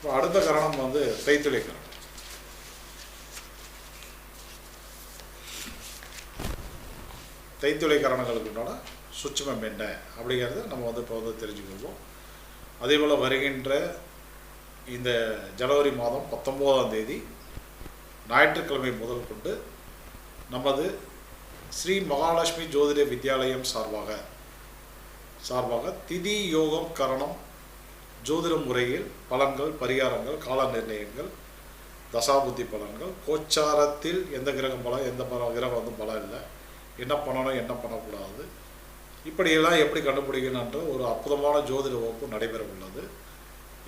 இப்போ அடுத்த கரணம் வந்து தைத்துளை கரணம் தைத்துளை கரணங்களுக்கு உண்டான சுட்சமம் என்ன அப்படிங்கிறத நம்ம வந்து இப்போ வந்து தெரிஞ்சுக்கொள்வோம் அதே போல் வருகின்ற இந்த ஜனவரி மாதம் பத்தொம்போதாம் தேதி ஞாயிற்றுக்கிழமை முதல் கொண்டு நமது ஸ்ரீ மகாலட்சுமி ஜோதிட வித்யாலயம் சார்பாக சார்பாக திதி யோகம் கரணம் ஜோதிட முறையில் பலன்கள் பரிகாரங்கள் கால நிர்ணயங்கள் தசாபுத்தி பலன்கள். கோச்சாரத்தில் எந்த கிரகம் பலம் எந்த பல கிரகம் வந்து பலம் இல்லை. என்ன பண்ணணும் என்ன பண்ணக்கூடாது. இப்படியெல்லாம் எப்படி கண்டுபிடிக்கணுன்ற ஒரு அற்புதமான ஜோதிட வகுப்பு நடைபெற உள்ளது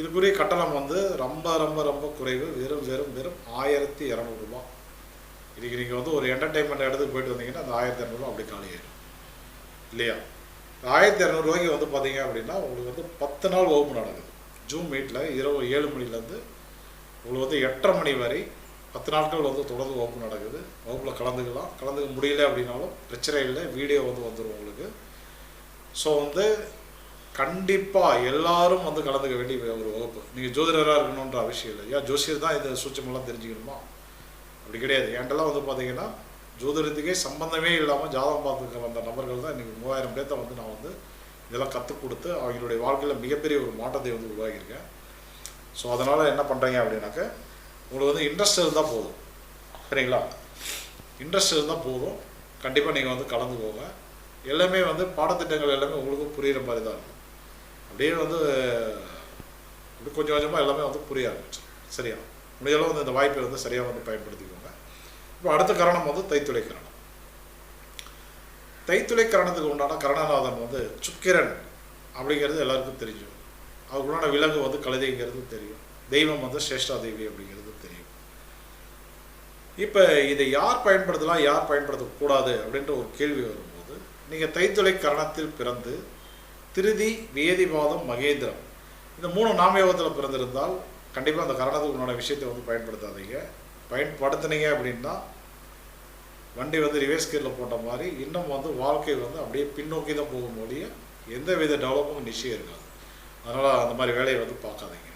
இதுக்குரிய கட்டணம் வந்து ரொம்ப ரொம்ப ரொம்ப குறைவு. வெறும் வெறும் வெறும் ஆயிரத்தி இரநூறுபா இதுக்கு நீங்கள் வந்து ஒரு என்டர்டைன்மெண்ட் இடத்துக்கு போயிட்டு வந்தீங்கன்னா அந்த ஆயிரத்தி இரநூறுவா அப்படி காலியாயிடும். இல்லையா? ஆயிரத்தி இரநூறுவாய்க்கு வந்து பார்த்தீங்க அப்படின்னா உங்களுக்கு வந்து பத்து நாள் வகுப்பு நடக்குது. ஜூம் மீட்டில் இரவு ஏழு மணிலேருந்து உங்களுக்கு வந்து எட்டரை மணி வரை பத்து நாட்கள் வந்து தொடர்ந்து வகுப்பு நடக்குது. வகுப்பில் கலந்துக்கலாம். கலந்துக்க முடியல அப்படின்னாலும் பிரச்சனை இல்லை. வீடியோ வந்து வந்துடும் உங்களுக்கு. ஸோ வந்து கண்டிப்பாக எல்லாரும் வந்து கலந்துக்க வேண்டிய ஒரு வகுப்பு. நீங்கள் ஜோதிடராக இருக்கணுன்ற அவசியம் இல்லை. ஏன்? ஜோசியர் தான் இந்த சூட்சமெல்லாம் தெரிஞ்சுக்கணுமா? அப்படி கிடையாது. என்கிட்டலாம் வந்து பார்த்தீங்கன்னா ஜோதிடத்துக்கே சம்பந்தமே இல்லாமல் ஜாதகம் பார்த்துக்க வந்த நபர்கள் தான் இன்றைக்கி மூவாயிரம் பேர்த்த வந்து நான் வந்து இதெல்லாம் கற்றுக் கொடுத்து அவங்களுடைய வாழ்க்கையில் மிகப்பெரிய ஒரு மாற்றத்தை வந்து உருவாக்கியிருக்கேன் ஸோ அதனால் என்ன பண்ணுறீங்க அப்படின்னாக்க உங்களுக்கு வந்து இன்ட்ரெஸ்ட் இருந்தால் போதும். சரிங்களா? இன்ட்ரெஸ்ட் இருந்தால் போதும். கண்டிப்பாக நீங்கள் வந்து கலந்துக்கோங்க எல்லாமே வந்து பாடத்திட்டங்கள் எல்லாமே உங்களுக்கும் புரிகிற மாதிரி தான் இருக்கும். அப்படியே வந்து இப்படி கொஞ்சம் கொஞ்சமாக எல்லாமே வந்து புரிய ஆரம்பிச்சு சரியா? முடிஞ்சளவு வந்து இந்த வாய்ப்பை வந்து சரியாக வந்து பயன்படுத்திக்கோங்க. இப்போ அடுத்த கரணம் வந்து தைத்துளை கரணம். தைத்துளை கரணத்துக்கு உண்டான கரணநாதன் வந்து சுக்கிரன் அப்படிங்கிறது எல்லாருக்கும் தெரியும். அதுக்குள்ளான விலங்கு வந்து கழுதைங்கிறது தெரியும். தெய்வம் வந்து சிரேஷ்டா தேவி அப்படிங்கிறது தெரியும். இப்போ இதை யார் பயன்படுத்தலாம் யார் பயன்படுத்தக்கூடாது அப்படின்ற ஒரு கேள்வி வரும்போது நீங்கள் தைத்துளை கரணத்தில் பிறந்து திருதி வேதிவாதம் மகேந்திரம் இந்த மூணு நாமயோகத்தில் பிறந்திருந்தால் கண்டிப்பாக அந்த கரணத்துக்கு உண்டான விஷயத்தை வந்து பயன்படுத்தாதீங்க. பயன்படுத்துனீங்க அப்படின்னா வண்டி வந்து ரிவர்ஸ் கியரில் போட்ட மாதிரி இன்னும் வந்து வாழ்க்கை வந்து அப்படியே பின்னோக்கி தான் போகும் ஒழிய எந்த வித டெவலப்பும் நிச்சயம் இருக்காது. அதனால் அந்த மாதிரி வேலையை வந்து பார்க்காதீங்க.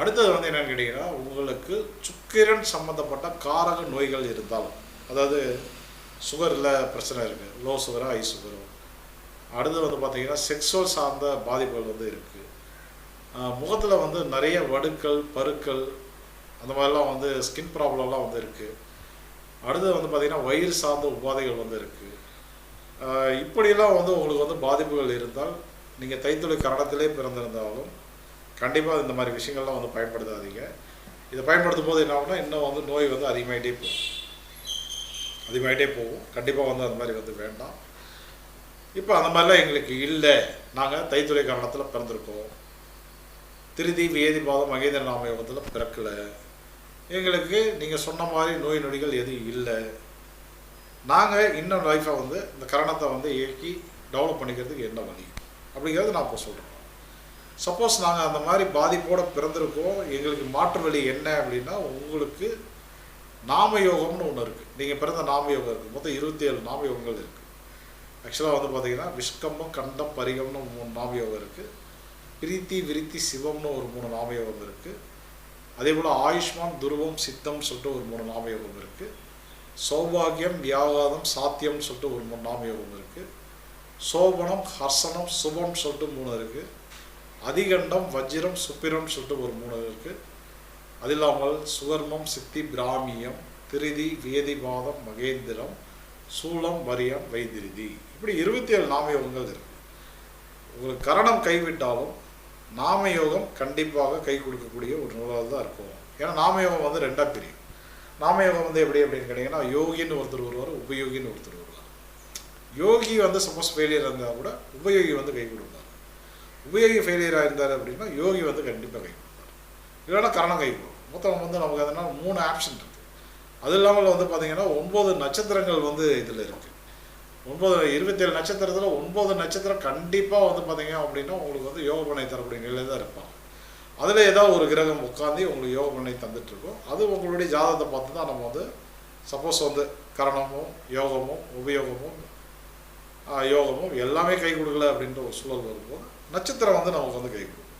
அடுத்தது வந்து என்னென்னு கேட்டிங்கன்னா உங்களுக்கு சுக்கிரன் சம்மந்தப்பட்ட காரக நோய்கள் இருந்தால் அதாவது சுகரில் பிரச்சனை இருக்குது லோ சுகரோ ஹை சுகரோ அடுத்து வந்து பார்த்திங்கன்னா செக்ஸுவல் சார்ந்த பாதிப்புகள் வந்து இருக்குது முகத்தில் வந்து நிறைய வடுக்கள் பருக்கள் அந்த மாதிரிலாம் வந்து ஸ்கின் ப்ராப்ளம்லாம் வந்து இருக்குது அடுத்து வந்து பார்த்திங்கன்னா வயிறு சார்ந்த உபாதைகள் வந்து இருக்குது இப்படியெல்லாம் வந்து உங்களுக்கு வந்து பாதிப்புகள் இருந்தால் நீங்கள் தைத்தொழில் கரணத்திலே பிறந்திருந்தாலும் கண்டிப்பாக இந்த மாதிரி விஷயங்கள்லாம் வந்து பயன்படுத்தாதீங்க. இதை பயன்படுத்தும் போது என்ன ஆகும்னா இன்னும் வந்து நோய் வந்து அதிகமாகிட்டே போகும். அதிகமாகிட்டே போகும். கண்டிப்பாக வந்து அந்த மாதிரி வந்து வேண்டாம். இப்போ அந்த மாதிரிலாம் எங்களுக்கு இல்லை. நாங்கள் தைத்துறை காரணத்தில் பிறந்திருக்கோம். திருதி வேதிபாதம் மகேந்திர நாம யோகத்தில் பிறக்கலை. எங்களுக்கு நீங்கள் சொன்ன மாதிரி நோய் நொடிகள் எதுவும் இல்லை. நாங்கள் இன்னும் லைஃப்பை வந்து இந்த கரணத்தை வந்து இயக்கி டெவலப் பண்ணிக்கிறதுக்கு என்ன வழி? அப்படிங்கிறது நான் இப்போ சொல்கிறேன் சப்போஸ் நாங்கள் அந்த மாதிரி பாதிப்போடு பிறந்திருக்கோம் எங்களுக்கு மாற்று வழி என்ன அப்படின்னா உங்களுக்கு நாமயோகம்னு ஒன்று இருக்குது நீங்கள் பிறந்த நாமயோகம் இருக்குது மொத்தம் இருபத்தி ஏழு நாமயோகங்கள் இருக்குது ஆக்சுவலாக வந்து பார்த்திங்கன்னா விஷ்கம்பம் கண்டம் பரிகம்னு மூணு நாமயோகம் இருக்குது பிரீத்தி விருத்தி சிவம்னு ஒரு மூணு நாமயோகம் இருக்குது அதே போல் ஆயுஷ்மான் துருவம் சித்தம் சொல்லிட்டு ஒரு மூணு நாமயோகம் இருக்குது சௌபாகியம் வியாகாதம் சாத்தியம்னு சொல்லிட்டு ஒரு மூணு நாமயோகம் இருக்குது சோபனம் ஹர்சனம் சுபம் சொல்லிட்டு மூணு இருக்குது அதிகண்டம் வஜ்ரம் சுப்பிரம் சொல்லிட்டு ஒரு மூணு இருக்குது அது இல்லாமல் சுகர்மம் சித்தி பிராமியம் திருதி வேதிபாதம் மகேந்திரம் சூலம் வரியம் வைத்திருதி. இப்படி இருபத்தி ஏழு நாமயோகங்கள் இருக்குது உங்களுக்கு கரணம் கைவிட்டாலும் நாமயோகம் கண்டிப்பாக கை கொடுக்கக்கூடிய ஒரு நூலாக தான் இருக்கும். ஏன்னா நாமயோகம் வந்து ரெண்டாக பிரியும். நாமயோகம் வந்து எப்படி அப்படின்னு கேட்டிங்கன்னா யோகின்னு ஒருத்தர் வருவார் உபயோகின்னு ஒருத்தர் வருவார். யோகி வந்து சப்போஸ் ஃபெயிலியர் இருந்தால் கூட உபயோகி வந்து கை கொடுப்பார். உபயோகி ஃபெயிலியராக இருந்தார் அப்படின்னா யோகி வந்து கண்டிப்பாக கை கொடுப்பார். இல்லைன்னா கரணம் கை கொடுக்கும் மொத்தம் வந்து நமக்கு அதனால் மூணு ஆப்ஷன் இருக்குது அது இல்லாமல் வந்து பார்த்திங்கன்னா ஒம்பது நட்சத்திரங்கள் வந்து இதில் இருக்குது ஒன்பது இருபத்தேழு நட்சத்திரத்தில் ஒன்பது நட்சத்திரம் கண்டிப்பாக வந்து பார்த்தீங்க அப்படின்னா உங்களுக்கு வந்து யோக பண்ணை தரக்கூடிய நிலையில் தான் இருப்பாங்க. அதில் ஏதாவது ஒரு கிரகம் உட்காந்து உங்களுக்கு யோக பண்ணை தந்துட்டுருக்கோம். அது உங்களுடைய ஜாதகத்தை பார்த்து தான் நம்ம வந்து சப்போஸ் வந்து கரணமும் யோகமும் உபயோகமும் யோகமும் எல்லாமே கை கொடுக்கல அப்படின்ற ஒரு சூழல் வரும்போது நட்சத்திரம் வந்து நமக்கு வந்து கை கொடுக்கும்.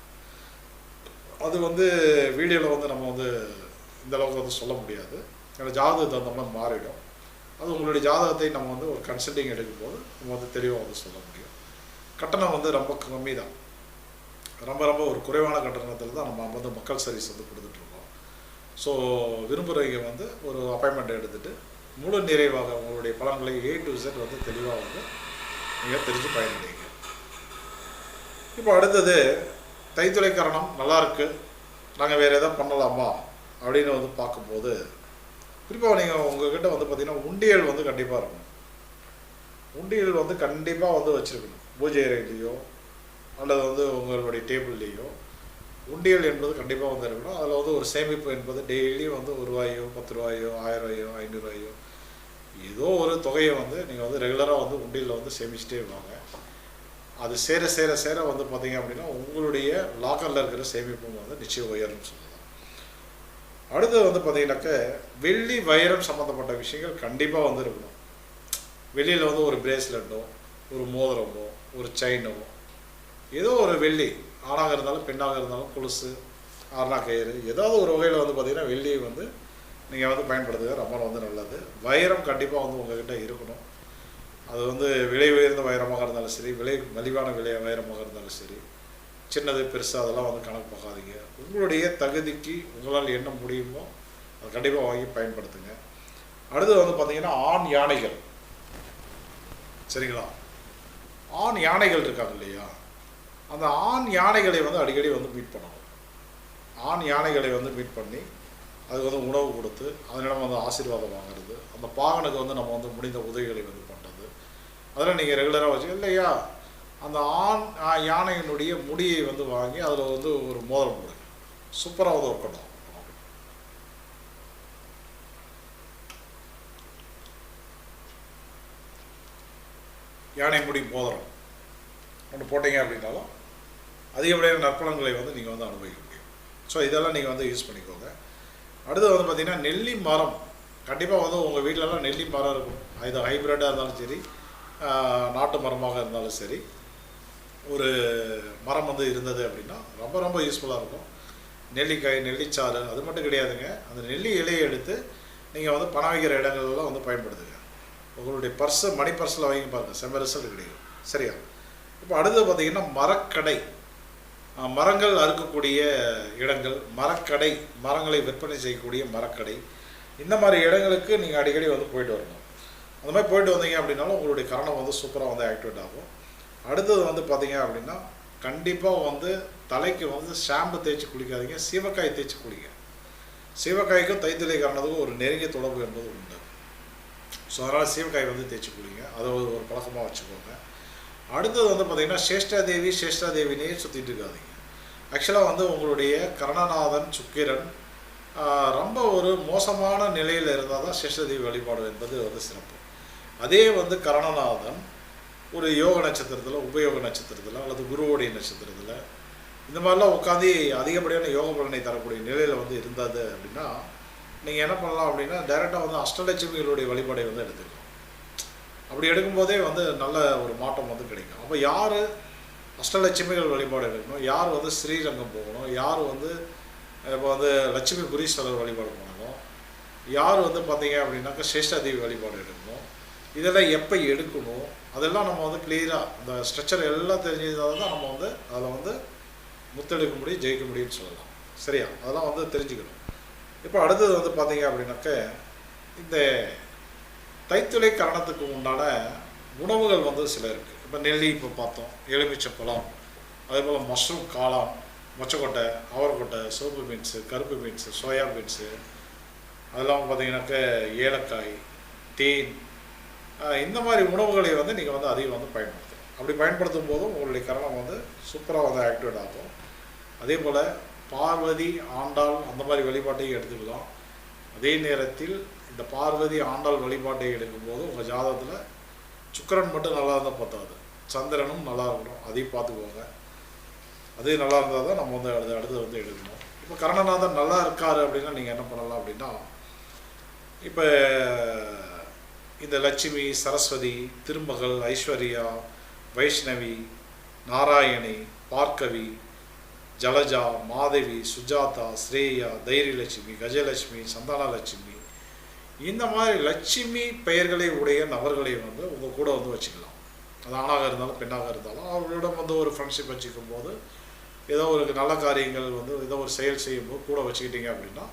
அது வந்து வீடியோவில் வந்து நம்ம வந்து இந்த அளவுக்கு வந்து சொல்ல முடியாது. ஏன்னா ஜாதகத்துக்கு தகுந்த மாதிரி மாறிடும். அது உங்களுடைய ஜாதகத்தை நம்ம வந்து ஒரு கன்சல்டிங் எடுக்கும்போது நம்ம வந்து தெளிவாக வந்து சொல்ல முடியும். கட்டணம் வந்து ரொம்ப கம்மி தான் ரொம்ப ரொம்ப ஒரு குறைவான கட்டணத்தில் தான் நம்ம வந்து மக்கள் சர்வீஸ் வந்து கொடுத்துட்ருக்கோம் ஸோ விரும்புகிறவங்க வந்து ஒரு அப்பாயின்மெண்ட் எடுத்துகிட்டு முழு நிறைவாக உங்களுடைய பலன்களை ஏ டு இசட் வந்து தெளிவாக வந்து நீங்கள் தெரிஞ்சு பயனடைங்க. இப்போ அடுத்தது தைத்துளை கரணம் நல்லா இருக்குது நாங்கள் வேறு எதாவது பண்ணலாமா? அப்படின்னு வந்து பார்க்கும்போது குறிப்பாக நீங்கள் உங்ககிட்ட வந்து பார்த்தீங்கன்னா உண்டியல் வந்து கண்டிப்பாக இருக்கணும். உண்டியல் வந்து கண்டிப்பாக வந்து வச்சுருக்கணும். பூஜை அறையிலையோ அல்லது வந்து உங்களுடைய டேபிள்லேயோ. உண்டியல் என்பது கண்டிப்பாக வந்து இருக்கணும். அதில் வந்து ஒரு சேமிப்பு என்பது டெய்லியும் வந்து ஒரு ரூபாயோ பத்து ரூபாயோ ஆயிரம் ரூபாயோ ஐநூறுரூவாயோ ஏதோ ஒரு தொகையை வந்து நீங்கள் வந்து ரெகுலராக வந்து உண்டியலில் வந்து சேமிச்சிட்டே வாங்க. அது சேர சேர சேர வந்து பார்த்தீங்க அப்படின்னா உங்களுடைய லாக்கரில் இருக்கிற சேமிப்பும் வந்து நிச்சயம் உயரும்னு சொல்லுவாங்க. அடுத்தது வந்து பார்த்தீங்கன்னாக்க வெள்ளி வைரம் சம்மந்தப்பட்ட விஷயங்கள் கண்டிப்பாக வந்து இருக்கணும் வெளியில் வந்து ஒரு பிரேஸ்லெட்டோ ஒரு மோதிரமோ ஒரு செயினோ ஏதோ ஒரு வெள்ளி ஆணாக இருந்தாலும் பெண்ணாக இருந்தாலும் கொலுசு ஆரணா கயிறு ஏதாவது ஒரு வகையில் வந்து பார்த்தீங்கன்னா வெள்ளியை வந்து நீங்கள் வந்து பயன்படுத்துக ரொம்ப வந்து நல்லது. வைரம் கண்டிப்பாக வந்து உங்கள்கிட்ட இருக்கணும். அது வந்து விலை உயர்ந்த வைரமாக இருந்தாலும் சரி விலை மலிவான விலை வைரமாக இருந்தாலும் சரி சின்னது பெருசாக அதெல்லாம் வந்து கணக்கு பார்க்காதீங்க. உங்களுடைய தகுதிக்கு உங்களால் என்ன முடியுமோ அதை கண்டிப்பாக வாங்கி பயன்படுத்துங்க. அடுத்து வந்து பார்த்தீங்கன்னா ஆண் யானைகள். சரிங்களா? ஆண் யானைகள் இருக்காங்க இல்லையா? அந்த ஆண் யானைகளை வந்து அடிக்கடி வந்து மீட் பண்ணணும். ஆண் யானைகளை வந்து மீட் பண்ணி அதுக்கு வந்து உணவு கொடுத்து அதனிடம் வந்து ஆசீர்வாதம் வாங்குறது. அந்த பாகனுக்கு வந்து நம்ம வந்து முடிந்த உதவிகளை வந்து பண்ணுறது அதெல்லாம் நீங்கள் ரெகுலராக வச்சு இல்லையா? அந்த ஆண் யானையினுடைய முடியை வந்து வாங்கி அதில் வந்து ஒரு மோதல் போடுங்க சூப்பராக வந்து ஒர்க் யானை முடி மோதிரம். ஒன்று போட்டீங்க அப்படின்னாலும் அதிகப்படியான நற்பலன்களை வந்து நீங்கள் வந்து அனுபவிக்க முடியும். ஸோ இதெல்லாம் நீங்கள் வந்து யூஸ் பண்ணிக்கோங்க. அடுத்து வந்து பார்த்திங்கன்னா நெல்லி மரம். கண்டிப்பாக வந்து உங்கள் வீட்டிலலாம் நெல்லி மரம் இருக்கும். இது ஹைப்ரிட்டாக இருந்தாலும் சரி நாட்டு மரமாக இருந்தாலும் சரி. ஒரு மரம் வந்து இருந்தது அப்படின்னா ரொம்ப ரொம்ப யூஸ்ஃபுல்லாக இருக்கும். நெல்லிக்காய் நெல்லிச்சாறு அது மட்டும் கிடையாதுங்க. அந்த நெல்லி இலையை எடுத்து நீங்கள் வந்து பணம் வைக்கிற இடங்கள்லாம் வந்து பயன்படுத்துங்க. உங்களுடைய பர்ஸை மணி பர்ஸில் வைங்க பாருங்கள் செம்ம ரிசல்ட் கிடைக்கும். சரியா? இப்போ அடுத்தது பார்த்தீங்கன்னா மரக்கடை. மரங்கள் அறுக்கக்கூடிய இடங்கள் மரக்கடை மரங்களை விற்பனை செய்யக்கூடிய மரக்கடை. இந்த மாதிரி இடங்களுக்கு நீங்கள் அடிக்கடி வந்து போயிட்டு வரணும். அந்த மாதிரி போயிட்டு வந்தீங்க அப்படின்னாலும் உங்களுடைய கரணம் வந்து சூப்பராக வந்து ஆக்டிவேட் ஆகும். அடுத்தது வந்து பார்த்தீங்க அப்படின்னா கண்டிப்பாக வந்து தலைக்கு வந்து ஷாம்பு தேய்ச்சி குளிக்காதீங்க சீவக்காய் தேய்ச்சி குளிங்க. சீவக்காய்க்கும் தைத்திலை காரணத்துக்கும் ஒரு நெருங்கிய தொடர்பு என்பது உண்டு. ஸோ அதனால் சீவக்காய் வந்து தேய்ச்சி குளிங்க. அதை ஒரு பழக்கமாக வச்சுக்கோங்க. அடுத்தது வந்து பார்த்தீங்கன்னா சேஷ்டாதேவி சேஷ்டாதேவினே சுற்றிட்டு இருக்காதிங்க. ஆக்சுவலாக வந்து உங்களுடைய கரணநாதன் சுக்கிரன் ரொம்ப ஒரு மோசமான நிலையில் இருந்தால் தான் சேஷ்டதேவி வழிபாடு என்பது வந்து சிறப்பு. அதே வந்து கரணநாதன் ஒரு யோக நட்சத்திரத்தில் உபயோக நட்சத்திரத்தில் அல்லது குருவோடைய நட்சத்திரத்தில் இந்த மாதிரிலாம் உட்காந்து அதிகப்படியான யோக பலனை தரக்கூடிய நிலையில் வந்து இருந்தது அப்படின்னா நீங்கள் என்ன பண்ணலாம் அப்படின்னா டைரெக்டாக வந்து அஷ்டலட்சுமிகளுடைய வழிபாடை வந்து எடுத்துக்கலாம். அப்படி எடுக்கும்போதே வந்து நல்ல ஒரு மாற்றம் வந்து கிடைக்கும். அப்போ யார் அஷ்டலட்சுமிகள் வழிபாடு எடுக்கணும்? யார் வந்து ஸ்ரீரங்கம் போகணும்? யார் வந்து இப்போ வந்து லட்சுமி புரீஸ்வரர் வழிபாடு பண்ணணும்? யார் வந்து பார்த்தீங்க அப்படின்னாக்கா சேஷ்டாதேவி வழிபாடு எடுக்கணும்? இதெல்லாம் எப்போ எடுக்கணும்? அதெல்லாம் நம்ம வந்து கிளியராக அந்த ஸ்ட்ரக்சர் எல்லாம் தெரிஞ்சதால் தான் நம்ம வந்து அதில் வந்து முத்தெடுக்க முடியும் ஜெயிக்க முடியும்னு சொல்லலாம். சரியா? அதெல்லாம் வந்து தெரிஞ்சுக்கணும். இப்போ அடுத்தது வந்து பார்த்தீங்க அப்படின்னாக்க இந்த தைத்துளை கரணத்துக்கு உண்டான உணவுகள் வந்து சில இருக்குது இப்போ நெல்லி இப்போ பார்த்தோம் எலுமிச்சப்பழம் அதே போல் மஷ்ரூம் காளான் மொச்சக்கொட்டை அவரக்கொட்டை சோப்பு பீன்ஸு கருப்பு பீன்ஸு சோயா பீன்ஸு அதெல்லாம் பார்த்தீங்கன்னாக்க ஏலக்காய் தேன் இந்த மாதிரி உணவுகளை வந்து நீங்கள் வந்து அதிகம் வந்து பயன்படுத்தணும். அப்படி பயன்படுத்தும் போதும் உங்களுடைய கரணம் வந்து சூப்பராக வந்து ஆக்டிவேட் ஆகும். அதே போல் பார்வதி ஆண்டாள் அந்த மாதிரி வழிபாட்டையும் எடுத்துக்கலாம் அதே நேரத்தில் இந்த பார்வதி ஆண்டாள் வழிபாட்டை எடுக்கும்போது உங்கள் ஜாதகத்தில் சுக்கரன் மட்டும் நல்லா இருந்தால் பத்தாது. சந்திரனும் நல்லா இருக்கணும். அதையும் பார்த்துக்கோங்க. அதே நல்லா இருந்தால் தான் நம்ம வந்து அடுத்து அடுத்து வந்து எடுக்கணும். இப்போ கரணநாதன் நல்லா இருக்காரு அப்படின்னா நீங்கள் என்ன பண்ணலாம் அப்படின்னா இப்போ இந்த லட்சுமி சரஸ்வதி திருமகள் ஐஸ்வர்யா வைஷ்ணவி நாராயணி பார்க்கவி ஜலஜா மாதவி சுஜாதா ஸ்ரேயா தைரியலட்சுமி கஜலட்சுமி சந்தானலட்சுமி. இந்த மாதிரி லட்சுமி பெயர்களை உடைய நபர்களை வந்து உங்கள் கூட வந்து வச்சுக்கலாம். அது ஆணாக இருந்தாலும் பெண்ணாக இருந்தாலும் அவர்களிடம் வந்து ஒரு ஃப்ரெண்ட்ஷிப் வச்சுக்கும் போது ஏதோ ஒரு நல்ல காரியங்கள் வந்து ஏதோ ஒரு செயல் செய்யும்போது கூட வச்சுக்கிட்டீங்க அப்படின்னா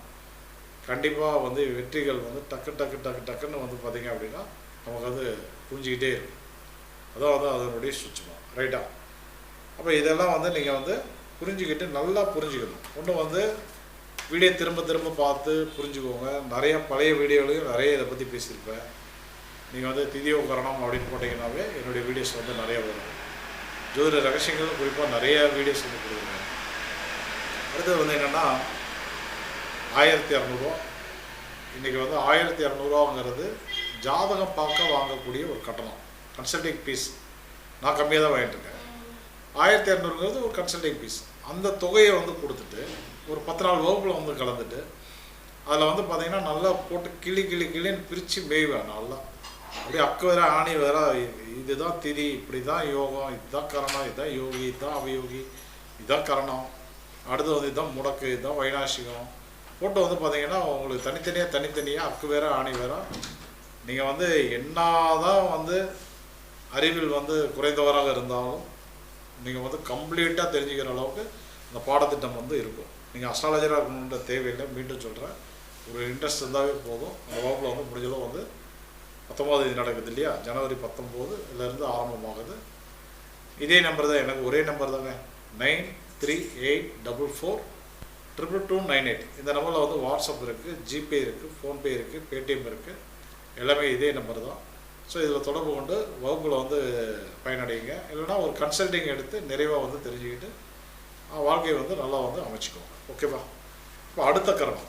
கண்டிப்பாக வந்து வெற்றிகள் வந்து டக்கு டக்கு டக்கு டக்குன்னு வந்து பார்த்தீங்க அப்படின்னா நமக்கு வந்து புரிஞ்சுக்கிட்டே இருக்கும். அதான் வந்து அதனுடைய சுற்றுமா. ரைட்டா அப்போ இதெல்லாம் வந்து நீங்கள் வந்து புரிஞ்சுக்கிட்டு நல்லா புரிஞ்சுக்கணும். ஒன்று வந்து வீடியோ திரும்ப திரும்ப பார்த்து புரிஞ்சுக்கோங்க. நிறையா பழைய வீடியோலையும் நிறைய இதை பற்றி பேசியிருப்பேன். நீங்கள் வந்து திதியோகரணம் அப்படின்னு போட்டிங்கன்னாவே என்னுடைய வீடியோஸ் வந்து நிறைய வரும். ஜோதிட ரகசியங்கள் குறிப்பாக நிறைய வீடியோஸ் வந்து கொடுக்குறேன். அடுத்தது வந்து என்னென்னா ஆயிரத்தி இரநூறுவா இன்றைக்கி வந்து ஆயிரத்தி இரநூறுவாங்கிறது ஜாதகம் பார்க்க வாங்கக்கூடிய ஒரு கட்டணம். கன்சல்டிங் ஃபீஸ் நான் கம்மியாக தான் வாங்கிட்டுருக்கேன். ஆயிரத்தி இரநூறுங்கிறது ஒரு கன்சல்டிங் ஃபீஸ் அந்த தொகையை வந்து கொடுத்துட்டு ஒரு பத்து நாள் வகுப்பில் வந்து கலந்துட்டு அதில் வந்து பார்த்திங்கன்னா நல்லா போட்டு கிளி கிளி கிளின்னு பிரித்து மேய்வேன் நல்லா. அப்படியே அக்கு வேற ஆணி வேற இதுதான் திதி இப்படி தான் யோகம் இதுதான் கரணம் இதுதான் யோகி இதுதான் அவயோகி இதுதான் கரணம். அடுத்து வந்து இதுதான் முடக்கு இதுதான் வைநாசிகம் ஃபோட்டோ வந்து பார்த்தீங்கன்னா உங்களுக்கு தனித்தனியாக தனித்தனியாக அக்கு வேற ஆணி வேற. நீங்கள் வந்து என்னதான் வந்து அறிவில் வந்து குறைந்தவராக இருந்தாலும் நீங்கள் வந்து கம்ப்ளீட்டாக தெரிஞ்சுக்கிற அளவுக்கு இந்த பாடத்திட்டம் வந்து இருக்கும். நீங்கள் அஸ்ட்ராலஜராக இருக்கணுன்ற தேவையில்லை மீண்டும் சொல்கிறேன் ஒரு இன்ட்ரெஸ்ட் இருந்தாவே போதும். அந்த வகுப்பில் வந்து முடிஞ்சளவு வந்து பத்தொம்போது தேதி நடக்குது இல்லையா? ஜனவரி பத்தொம்போது பத்தொம்போதுலேருந்து ஆரம்பமாகுது. இதே நம்பர் தான் எனக்கு ஒரே நம்பர் தாங்க nine three eight double four triple two nine eight இந்த நம்பரில் வந்து வாட்ஸ்அப் இருக்குது ஜிபே இருக்குது ஃபோன்பே இருக்குது பேடிஎம் இருக்குது எல்லாமே இதே நம்பர் தான். ஸோ இதில் தொடர்பு கொண்டு வகுப்பில் வந்து பயனடையுங்க. இல்லைன்னா ஒரு கன்சல்டிங் எடுத்து நிறைவாக வந்து தெரிஞ்சுக்கிட்டு வாழ்க்கையை வந்து நல்லா வந்து அமைச்சுக்கோங்க. ஓகேவா இப்போ அடுத்த கரணம்